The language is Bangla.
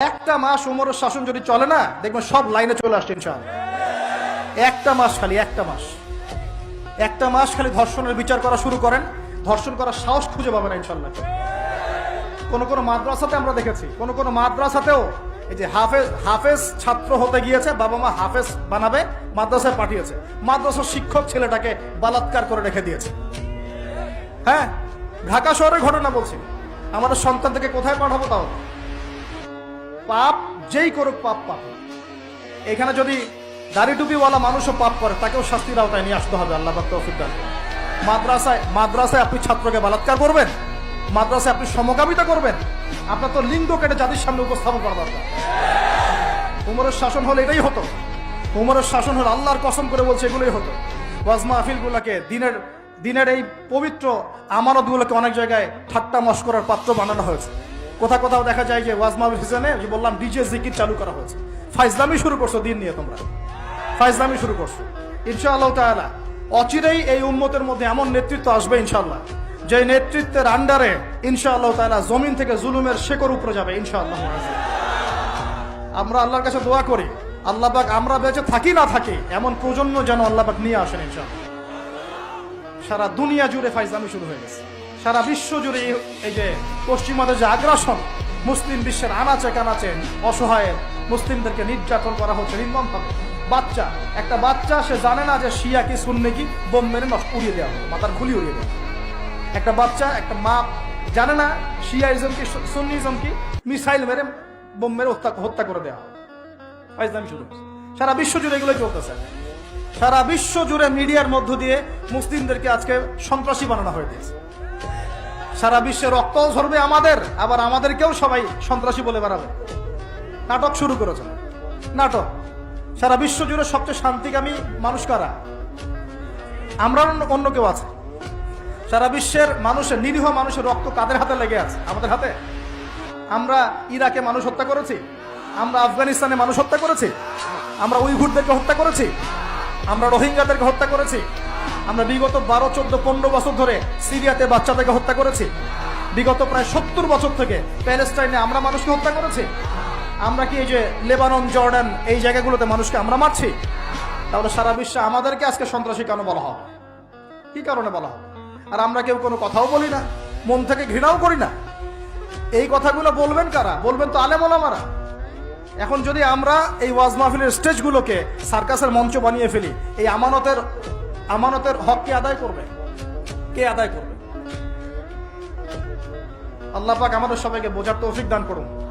একটা মাস উমরের শাসন যদি চলে না, দেখবেন সব লাইনে চলে আসছে একটা মাস খালি, একটা মাস। একটা মাস খালি ধর্ষণের বিচার করা শুরু করেন, ধর্ষণ করার সাহস খুঁজে পাবেন ইনশাল্লাহ কোন কোন মাদ্রাসাতে আমরা দেখেছি, কোন কোন মাদ্রাসাতেও এই যে হাফেজ হাফেজ ছাত্র হতে গিয়েছে, বাবা মা হাফেজ বানাবে, মাদ্রাসায় পাঠিয়েছে। মাদ্রাসার শিক্ষক ছেলেটাকে বালাৎকার করে রেখে দিয়েছে। হ্যাঁ ঢাকা শহরের ঘটনা বলছি। আমাদের সন্তান থেকে কোথায় পাঠাবো তাও? পাপ যেই করুক পাপ পাপ। এখানে যদি দাড়ি টুপিওয়ালা মানুষও পাপ করে, তাকেও শাস্তির আওতায় নিয়ে আসতে হবে, আল্লাহ তৌফিক মাদ্রাসায় মাদ্রাসায় আপনি ছাত্রকে বলাৎকার করবেন, মাদ্রাসায় আপনি সমকামিতা করবেন, আপনার তো লিঙ্গ কেটে জাতির সামনে উপস্থাপন করা দরকার। উমরের শাসন হলে এটাই হতো। উমরের শাসন হলে আল্লাহর কসম করে বলছে, এগুলোই হতো। ওয়াজ মাহফিলগুলোকে, দিনের দিনের এই পবিত্র আমানতগুলোকে অনেক জায়গায় ঠাট্টা মস্করার পাত্র বানানো হয়েছে। কোথাও কোথাও দেখা যায় যে ওয়াজ মাহফিল সিজনে যে বললাম ডিজে জিকির চালু করা হয়েছে। ফাইজলামি শুরু করছ দিন নিয়ে তোমরা। ফাইজলামি শুরু করছ। ইনশাআল্লাহ তাআলা অচিরেই এই উম্মতের মধ্যে এমন নেতৃত্ব আসবে ইনশাআল্লাহ। যে নেতৃত্বের আন্ডারে ইনশাআল্লাহ তাআলা জমিন থেকে জুলুমের শেকড় উপরে যাবে ইনশাআল্লাহ। আমরা আল্লাহর কাছে দোয়া করি, আল্লাহ পাক আমরা বেঁচে থাকি না থাকি, এমন প্রজন্ম যেন আল্লাহ পাক নিয়ে আসেন ইনশাআল্লাহ। সারা দুনিয়া জুড়ে ফাইজলামি শুরু হয়ে গেছে। সারা বিশ্ব জুড়ে এই- যে পশ্চিমাদের যে আগ্রাসন, মুসলিম বিশ্বের আনাচে কানাচে অসহায় মুসলিমদেরকে নির্যাতন করা হচ্ছে নির্মমভাবে। বাচ্চা, একটা বাচ্চা সে জানে না যে শিয়া কি সুন্নি কি, বোম মেরে নষ্ট উড়িয়ে দেওয়া হবে, মাথার খুলি উড়িয়ে দেওয়া একটা বাচ্চা, একটা মা জানে না শিয়াইজম কি, সু- সুন্নিজম কি, মিসাইল মেরে বোম মেরে হত্যা হত্যা করে দেওয়া হবে। শুরু সারা বিশ্ব জুড়ে এগুলো চলতেছে। সারা বিশ্ব জুড়ে মিডিয়ার মধ্য দিয়ে মুসলিমদেরকে আজকে সন্ত্রাসী বানানো হয়ে দিয়েছে সারা বিশ্বে রক্ত ঝরবে আমাদের, আবার আমাদেরকেও সবাই সন্ত্রাসী বলে বেড়াবে। নাটক শুরু করেছে। নাটক। সারা বিশ্ব জুড়ে সবচেয়ে শান্তিকামী মানুষ কারা? আমরা অন্য কেউ আছে। সারা বিশ্বের মানুষের নিরীহ মানুষের রক্ত কাদের হাতে লেগে আছে? আমাদের হাতে? আমরা ইরাকে মানুষ হত্যা করেছি। আমরা আফগানিস্তানে মানুষ হত্যা করেছি। আমরা উইঘুরদেরকে হত্যা করেছি। আমরা রোহিঙ্গাদেরকে হত্যা করেছি। আমরা বিগত বারো, চোদ্দ, পনেরো বছর ধরে সিরিয়াতে বাচ্চাদেরকে হত্যা করেছি। বিগত প্রায় সত্তর বছর থেকে প্যালেস্টাইনে আমরা মানুষকে হত্যা করেছি। আমরা কি এই যে লেবানন, জর্ডান এই জায়গাগুলোতে মানুষকে আমরা মারছি? তাহলে সারা বিশ্বে আমাদেরকে আজকে সন্ত্রাসী কেন বলা হবে? কি কারণে বলা হবে? আর আমরা কেউ কোনো কথাও বলি না, মন থেকে ঘৃণাও করি না। এই কথাগুলো বলবেন কারা? বলবেন তো আলেম ওলামারা। এখন যদি আমরা এই ওয়াজ মাহফিলের স্টেজগুলোকে সার্কাসের মঞ্চ বানিয়ে ফেলি, এই আমানতের আমানতের হক কে আদায় করবে? কে আদায় করবে? আল্লাহ পাক আমাদের সবাইকে বোঝার তৌফিক দান করুন।